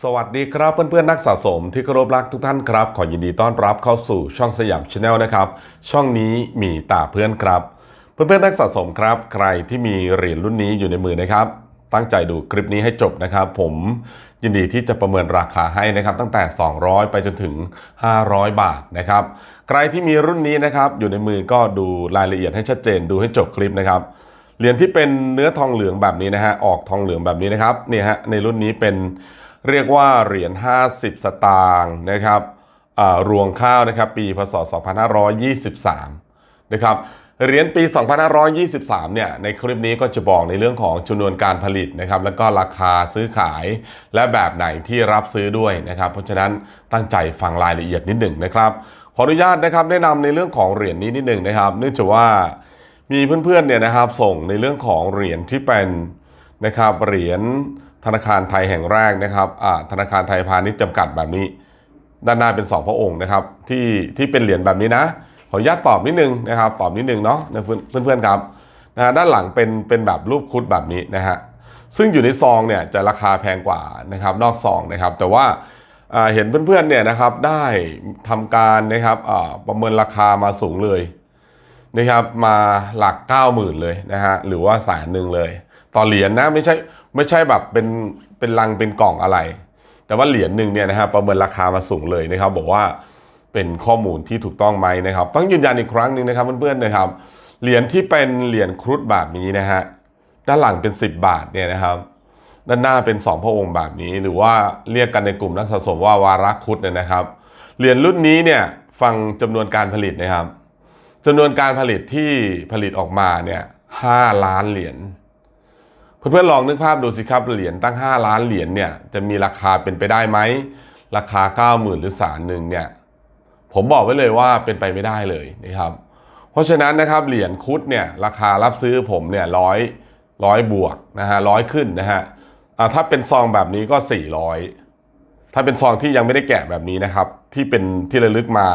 สวัสดีครับเพื่อนๆนักสะสมที่เคารพรักทุกท่านครับ ขอยินดีต้อนรับเข้าสู่ช่องสยามชาแนลนะครับ ช่องนี้มีตาเพื่อนครับ เพื่อนๆนักสะสมครับ ใครที่มีเหรียญรุ่นนี้อยู่ในมือนะครับ ตั้งใจดูคลิปนี้ให้จบนะครับ ผมยินดีที่จะประเมินราคาให้นะครับ ตั้งแต่ 200 ไปจนถึง 500 บาทนะครับ ใครที่มีรุ่นนี้นะครับ อยู่ในมือก็ดูรายละเอียดให้ชัดเจนดูให้จบคลิปนะครับเหรียญที่เป็นเนื้อทองเหลืองแบบนี้นะฮะออกทองเหลืองแบบนี้นะครับนี่ฮะในรุ่นนี้เป็น เรียกว่าเหรียญ 50 สตางค์นะครับรวงข้าวนะครับปีพศ 2523 นะครับเหรียญปี 2523 เนี่ย ในคลิปนี้ก็จะบอกในเรื่องของจำนวนการผลิตนะครับ แล้วก็ราคาซื้อขายและแบบไหนที่รับซื้อด้วยนะครับ เพราะฉะนั้นตั้งใจฟังรายละเอียดนิดหนึ่งนะครับ ขออนุญาตนะครับแนะนำในเรื่องของเหรียญนี้นิดหนึ่งนะครับ เนื่องจากว่ามีเพื่อนๆ เนี่ยนะครับส่งในเรื่องของเหรียญที่เป็นนะครับเหรียญ ธนาคารไทยแห่งแรกนะครับธนาคารไทยพาณิชย์จำกัดแบบนี้ ด้านหน้าเป็นสองพระองค์นะครับที่ที่เป็นเหรียญแบบนี้นะ ขออนุญาตตอบนิดนึงนะครับ ตอบนิดนึงเนาะเพื่อนเพื่อนๆครับนะด้านหลังเป็นเป็นแบบรูปคุดแบบนี้นะฮะซึ่งอยู่ในซองเนี่ยจะราคาแพงกว่านะครับนอกซองนะครับ แต่ว่าเห็นเพื่อนๆเนี่ยนะครับได้ทำการนะครับประเมินราคามาสูงเลยนะครับมาหลัก 90,000 เลยนะฮะหรือว่าแสนหนึ่งเลย ต่อเหรียญนะไม่ใช่ ไม่ใช่แบบเป็นเป็นลังเป็นกล่องอะไร แต่ว่าเหรียญหนึ่งเนี่ยนะฮะประเมินราคามาสูงเลยนะครับ บอกว่าเป็นข้อมูลที่ถูกต้องไหมนะครับ ต้องยืนยันอีกครั้งหนึ่งนะครับเพื่อนๆนะครับเหรียญที่เป็นเหรียญครุฑแบบนี้นะฮะด้านหลังเป็น 10 บาทเนี่ยนะครับ ด้านหน้าเป็นสองพระองค์แบบนี้ หรือว่าเรียกกันในกลุ่มนักสะสมว่าวาระครุฑเนี่ยนะครับเหรียญรุ่นนี้เนี่ยฟังจำนวนการผลิตนะครับจำนวนการผลิตที่ผลิตออกมาเนี่ยห้าล้านเหรียญ เพื่อนๆลองนึกภาพดูสิครับเหรียญตั้ง 5 ล้านเหรียญเนี่ยจะมีราคาเป็นไปได้ไหมราคา 90,000 หรือสารหนึ่งเนี่ยผมบอกไว้เลยว่าเป็นไปไม่ได้เลยนะครับเพราะฉะนั้นนะครับเหรียญคุดเนี่ยราคารับซื้อผมเนี่ยร้อยร้อยบวกนะฮะร้อยขึ้นนะฮะถ้าเป็นซองแบบนี้ก็ 400 ถ้าเป็นซองที่ยังไม่ได้แกะแบบนี้นะครับ ที่เป็นที่ระลึกมา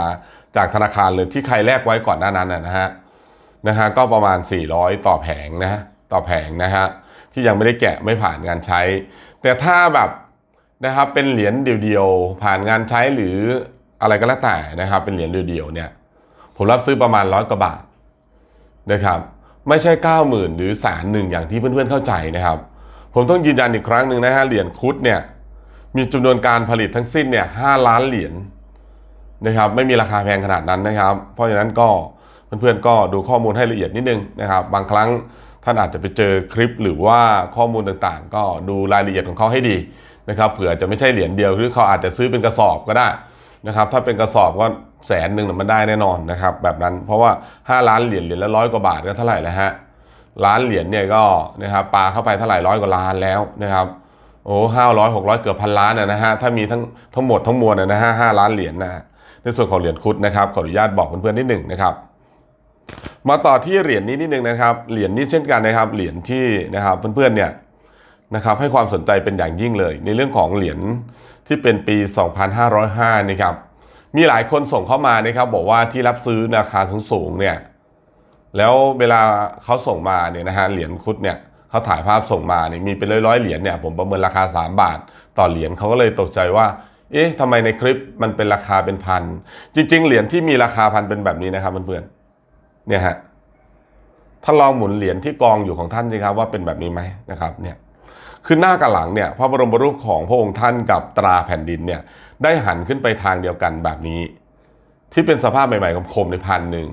จากธนาคารเลยที่ใครแลกไว้ก่อนหน้านั้นนะฮะนะฮะก็ประมาณ 400 ต่อแผงนะต่อแผงนะฮะ ที่ยังไม่ได้แกะไม่ผ่านงานใช้ แต่ถ้าแบบนะครับเป็นเหรียญเดียวๆ ผ่านงานใช้หรืออะไรก็แล้วแต่นะครับ เป็นเหรียญเดียวๆเนี่ยผมรับซื้อประมาณร้อยกว่าบาทนะครับไม่ใช่ 90,000 หรือแสนหนึ่งอย่างที่เพื่อนๆเข้าใจนะครับ ผมต้องยืนยันอีกครั้งหนึ่งนะฮะเหรียญคุดเนี่ยมีจำนวนการผลิตทั้งสิ้นเนี่ยห้าล้านเหรียญนะครับไม่มีราคาแพงขนาดนั้นนะครับ เพราะฉะนั้นก็เพื่อนๆก็ดูข้อมูลให้ละเอียดนิดนึงนะครับ บางครั้ง ท่านอาจจะไปเจอคลิปหรือว่าข้อมูลต่างๆ ก็ดูรายละเอียดของเขาให้ดีนะครับเผื่อจะไม่ใช่เหรียญเดียวหรือเขาอาจจะซื้อเป็นกระสอบก็ได้นะครับถ้าเป็นกระสอบก็แสนหนึ่งมันได้แน่นอนนะครับแบบนั้นเพราะว่า 5 ล้านเหรียญเหรียญละร้อยกว่าบาทก็เท่าไหร่แล้วฮะล้านเหรียญเนี่ยก็นะครับปาเข้าไปเท่าไหร่ร้อยกว่าล้านแล้วนะครับโอ้ห้าร้อยหกร้อยเกือบพันล้านนะฮะถ้ามีทั้งทั้งหมดทั้งมวลนะฮะห้าล้านเหรียญนะในส่วนของเหรียญคุดนะครับขออนุญาตบอกเพื่อนๆนิดหนึ่งนะครับ มาต่อที่เหรียญนี้นิดนึงนะครับ เหรียญนี้เช่นกันนะครับ เหรียญที่นะครับเพื่อนๆเนี่ยนะครับให้ความสนใจเป็นอย่างยิ่งเลย ในเรื่องของเหรียญที่เป็นปี 2505นะครับ มีหลายคนส่งเข้ามานะครับบอกว่าที่รับซื้อราคาสูงๆเนี่ย แล้วเวลาเขาส่งมาเนี่ยนะฮะเหรียญคุดเนี่ยเขาถ่ายภาพส่งมาเนี่ยมีเป็นร้อยๆเหรียญเนี่ยผมประเมินราคา 3 บาท ต่อเหรียญเขาก็เลยตกใจว่า เอ๊ะทำไมในคลิปมันเป็นราคาเป็นพัน จริง ๆ เหรียญที่มีราคาพันเป็นแบบนี้นะครับเพื่อนๆ เนี่ยฮะถ้าลองหมุนเหรียญที่กองอยู่ของท่านสิครับว่าเป็นแบบนี้ไหมนะครับเนี่ยคือหน้ากับหลังเนี่ยพระบรมรูปของพระองค์ท่านกับตราแผ่นดินเนี่ยได้หันขึ้นไปทางเดียวกันแบบนี้ ที่เป็นสภาพใหม่ๆคมๆในพันหนึ่ง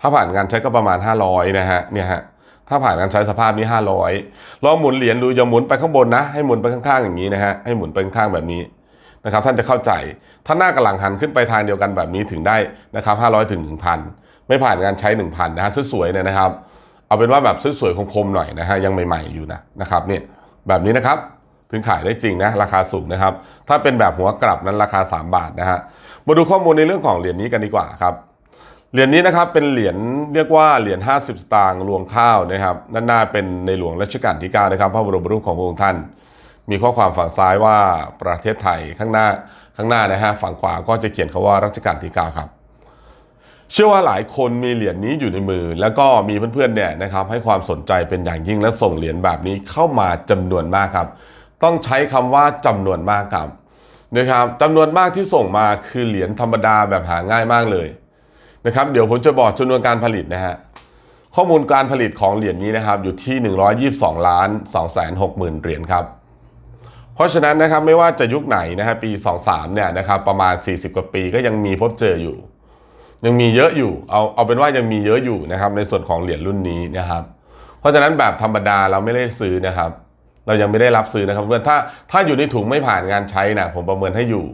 ถ้าผ่านการใช้ก็ประมาณ 500นะฮะเนี่ยฮะถ้าผ่านการใช้สภาพนี้ 500ลองหมุนเหรียญดูอย่าหมุนไปข้างบนนะ ให้หมุนไปข้างๆอย่างนี้นะฮะให้หมุนไปข้างๆแบบนี้นะครับท่านจะเข้าใจ ถ้าหน้ากับหลังหันขึ้นไปทางเดียวกันแบบนี้ถึงได้นะครับ500ถึง1,000 ไม่ผ่านการใช้ 1,000นะฮะสวยๆเนี่ยนะครับ เอาเป็นว่าแบบสวยๆคมๆหน่อยนะฮะยังใหม่ๆอยู่นะนะครับเนี่ยแบบนี้นะครับถึงขายได้จริงนะราคาสูงนะครับ ถ้าเป็นแบบหัวกลับนั้นราคา 3 บาทนะฮะมาดูข้อมูลในเรื่องของเหรียญนี้กันดีกว่าครับเหรียญนี้นะครับเป็นเหรียญเรียกว่าเหรียญ50 สตางค์รวงข้าวนะครับด้านหน้าเป็นในหลวงรัชกาลที่9นะครับพระบรมรูปของพระองค์ท่าน มีข้อความฝั่งซ้ายว่าประเทศไทยข้างหน้าข้างหน้านะฮะฝั่งขวาก็จะเขียนคาว่ารัชกาลที่9ครับ เชื่อว่าหลายคนมีเหรียญนี้อยู่ในมือ แล้วก็มีเพื่อนๆเนี่ยนะครับให้ความสนใจเป็นอย่างยิ่งและส่งเหรียญแบบนี้เข้ามาจำนวนมากครับ ต้องใช้คำว่าจำนวนมากครับนะครับจำนวนมากที่ส่งมาคือเหรียญธรรมดาแบบหาง่ายมากเลยนะครับเดี๋ยวผมจะบอกจำนวนการผลิตนะฮะข้อมูลการผลิตของเหรียญนี้นะครับอยู่ที่ 122ล้าน2 6 0 0 0 0เหรียญครับเพราะฉะนั้นนะครับไม่ว่าจะยุคไหนนะฮะปี 23เนี่ยนะครับประมาณ 40 กว่าปีก็ยังมีพบเจออยู่ ยังมีเยอะอยู่ เอาเอาเป็นว่ายังมีเยอะอยู่นะครับ ในส่วนของเหรียญรุ่นนี้นะครับ เพราะฉะนั้นแบบธรรมดาเราไม่ได้ซื้อนะครับ เรายังไม่ได้รับซื้อนะครับเพื่อนถ้าถ้าอยู่ในถุงไม่ผ่านงานใช้นะผมประเมินให้อยู่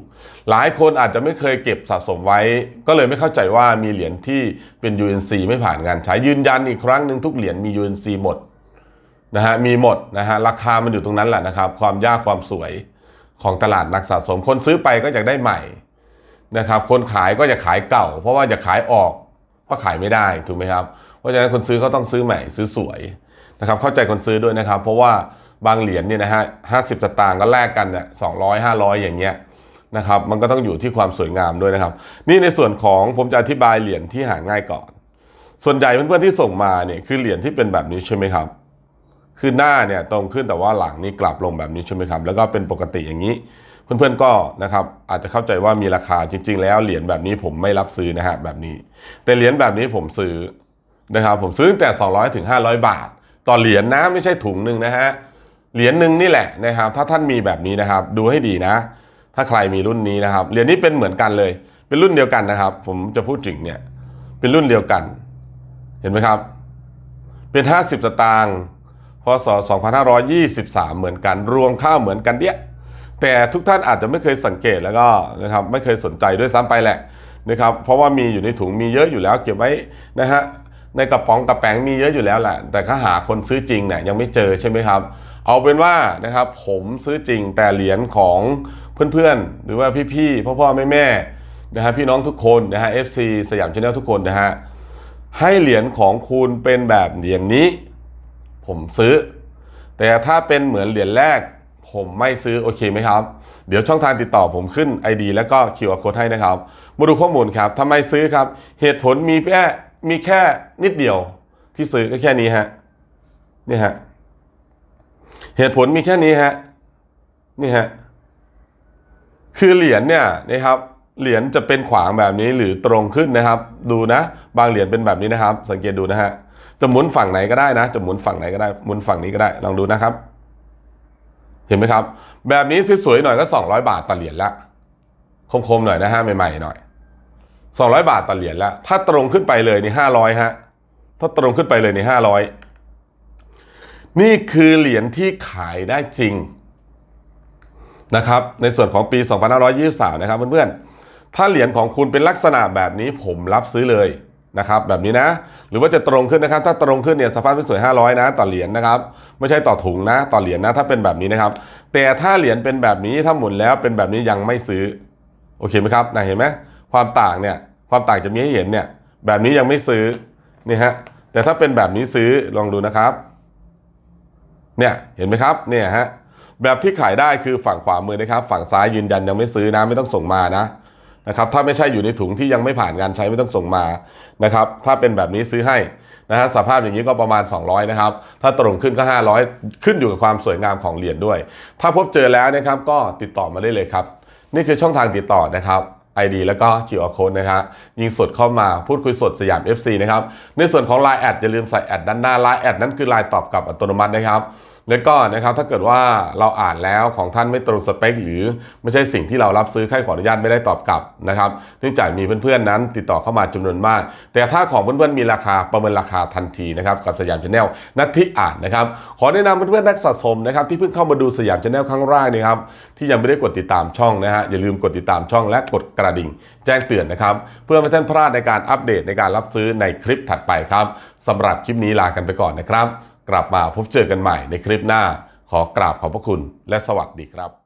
หลายคนอาจจะไม่เคยเก็บสะสมไว้ ก็เลยไม่เข้าใจว่ามีเหรียญที่เป็น UNC ไม่ผ่านงานใช้ยืนยันอีกครั้งหนึ่งทุกเหรียญมี UNC หมดนะฮะมีหมดนะฮะราคามันอยู่ตรงนั้นแหละนะครับ ความยากความสวยของตลาดนักสะสมคนซื้อไปก็อยากได้ใหม่ นะครับ คนขายก็จะขายเก่า เพราะว่าจะขายออกเพราะขายไม่ได้ถูกไหมครับ เพราะฉะนั้นคนซื้อก็ต้องซื้อใหม่ซื้อสวยนะครับ เข้าใจคนซื้อด้วยนะครับ เพราะว่าบางเหรียญเนี่ยนะฮะห้าสิบสตางค์ก็แลกกันเนี่ยสองร้อยห้าร้อยอย่างเงี้ยนะครับ มันก็ต้องอยู่ที่ความสวยงามด้วยนะครับ นี่ในส่วนของผมจะอธิบายเหรียญที่หาง่ายก่อน ส่วนใหญ่เพื่อนๆที่ส่งมาเนี่ยคือเหรียญที่เป็นแบบนี้ใช่ไหมครับคือหน้าเนี่ยตรงขึ้นแต่ว่าหลังนี่กลับลงแบบนี้ใช่ไหมครับ แล้วก็เป็นปกติอย่างนี้ เพื่อนๆก็นะครับอาจจะเข้าใจว่ามีราคาจริง ๆ แล้วเหรียญแบบนี้ผมไม่รับซื้อนะฮะแบบนี้ แต่เหรียญแบบนี้ผมซื้อนะครับผมซื้อตั้งแต่ 200ถึง500 บาท ต่อเหรียญนะไม่ใช่ถุงหนึ่งนะฮะเหรียญหนึ่งนี่แหละนะครับ ถ้าท่านมีแบบนี้นะครับ ดูให้ดีนะ ถ้าใครมีรุ่นนี้นะครับเหรียญนี้เป็นเหมือนกันเลย เป็นรุ่นเดียวกันนะครับ ผมจะพูดถึงเนี่ยเป็นรุ่นเดียวกัน เห็นไหมครับ เป็น 50 สตางค์พศ2523 เหมือนกัน รวมข้าวเหมือนกันเดี้ย แต่ทุกท่านอาจจะไม่เคยสังเกตแล้วก็นะครับไม่เคยสนใจด้วยซ้ำไปแหละนะครับเพราะว่ามีอยู่ในถุงมีเยอะอยู่แล้วเก็บไว้นะฮะในกระป๋องกระแป๋งมีเยอะอยู่แล้วแหละ แต่ถ้าหาคนซื้อจริงเนี่ยยังไม่เจอใช่ไหมครับ เอาเป็นว่านะครับผมซื้อจริงแต่เหรียญของเพื่อนๆ หรือว่าพี่ๆพ่อๆแม่ๆนะฮะพี่น้องทุกคนนะฮะ FC สยามชาแนลทุกคนนะฮะให้เหรียญของคุณเป็นแบบเหรียญนี้ ผมซื้อ แต่ถ้าเป็นเหมือนเหรียญแรก ผมไม่ซื้อโอเคไหมครับ เดี๋ยวช่องทางติดต่อผมขึ้น ID แล้วก็ QR code ให้นะครับ มาดูข้อมูลครับทำไมซื้อครับ เหตุผลมีแค่มีแค่นิดเดียว ที่ซื้อก็แค่นี้ฮะนี่ฮะเหตุผลมีแค่นี้ฮะนี่ฮะคือเหรียญเนี่ยนะครับเหรียญจะเป็นขวางแบบนี้หรือตรงขึ้นนะครับ ดูนะ บางเหรียญเป็นแบบนี้นะครับ สังเกตดูนะฮะจะหมุนฝั่งไหนก็ได้นะ จะหมุนฝั่งไหนก็ได้หมุนฝั่งนี้ก็ได้ลองดูนะครับ เห็นไหมครับ แบบนี้สวยๆหน่อยก็ 200 บาทต่อเหรียญละคมๆหน่อยนะฮะใหม่ๆหน่อย 200 บาทต่อเหรียญละถ้าตรงขึ้นไปเลยนี่500ฮะถ้าตรงขึ้นไปเลยนี่500 นี่คือเหรียญที่ขายได้จริงนะครับ ในส่วนของปี 2523 นะครับเพื่อนๆถ้าเหรียญของคุณเป็นลักษณะแบบนี้ผมรับซื้อเลย นะครับแบบนี้นะ หรือว่าจะตรงขึ้นนะครับ ถ้าตรงขึ้นเนี่ยสภาพเป็นสวย 500 นะ ต่อเหรียญนะครับ ไม่ใช่ต่อถุงนะ ต่อเหรียญนะ ถ้าเป็นแบบนี้นะครับ แต่ถ้าเหรียญเป็นแบบนี้ถ้าหมุนแล้วเป็นแบบนี้ยังไม่ซื้อ โอเคไหมครับนะเห็นไหมความต่างเนี่ยความต่างจะมีให้เห็นเนี่ยแบบนี้ยังไม่ซื้อนี่ฮะแต่ถ้าเป็นแบบนี้ซื้อลองดูนะครับ เนี่ยเห็นไหมครับเนี่ยฮะแบบที่ขายได้คือฝั่งขวามือนะครับ ฝั่งซ้ายยืนยันยังไม่ซื้อนะไม่ต้องส่งมานะ นะครับถ้าไม่ใช่อยู่ในถุงที่ยังไม่ผ่านการใช้ไม่ต้องส่งมานะครับถ้าเป็นแบบนี้ซื้อให้นะฮะสภาพอย่างนี้ก็ประมาณ 200นะครับถ้าตรงขึ้นก็ 500 ขึ้นอยู่กับความสวยงามของเหรียญด้วย ถ้าพบเจอแล้วนะครับก็ติดต่อมาได้เลยครับ นี่คือช่องทางติดต่อนะครับ ID แล้วก็ QR code นะครับยิงสดเข้ามาพูดคุยสดสยาม FC นะครับในส่วนของ Line แอดอย่าลืมใส่แอดด้านหน้า Line แอดนั้นคือ Line ตอบกลับอัตโนมัตินะครับ แล้วก็นะครับถ้าเกิดว่าเราอ่านแล้วของท่านไม่ตรงสเปค หรือไม่ใช่สิ่งที่เรารับซื้อใครขออนุญาตไม่ได้ตอบกลับนะครับเนื่องจากมีเพื่อนๆนั้นติดต่อเข้ามาจำนวนมาก แต่ถ้าของเพื่อนๆมีราคาประเมินราคาทันทีนะครับกับสยามชาแนลนัทที่อ่านนะครับขอแนะนำเพื่อนๆนักสะสมนะครับที่เพิ่งเข้ามาดูสยามชาแนลครั้งแรกนะครับที่ยังไม่ได้กดติดตามช่องนะฮะอย่าลืมกดติดตามช่องและกดกระดิ่ง แจ้งเตือนนะครับเพื่อไม่ให้ท่านพลาดในการอัปเดตในการรับซื้อในคลิปถัดไปครับสำหรับคลิปนี้ลากันไปก่อนนะครับ กลับมาพบเจอกันใหม่ในคลิปหน้า ขอกราบขอบพระคุณและสวัสดีครับ